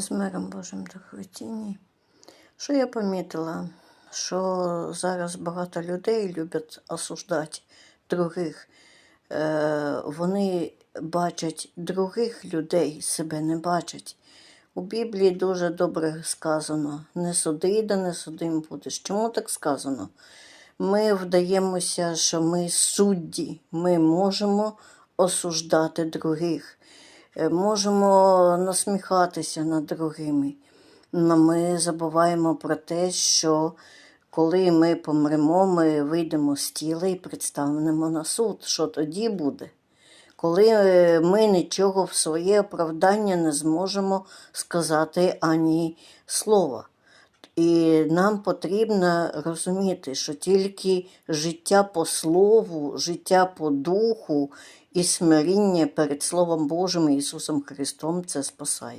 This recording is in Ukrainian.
з миром Божим до. Що я помітила? Що зараз багато людей люблять осуждати других. Е, вони бачать других людей, себе не бачать. У Біблії дуже добре сказано: не суди, да не судим будеш. Чому так сказано? Ми вдаємося, що ми судді, ми можемо осуждати других, можемо насміхатися над другими. Но ми забуваємо про те, що коли ми помремо, ми вийдемо з тіла і представимо на суд. Що тоді буде? Коли е, ми нічого в своє оправдання не зможемо сказати ані слова. І нам потрібно розуміти, що тільки життя по слову, життя по духу і смиріння перед Словом Божим і Ісусом Христом це спасає.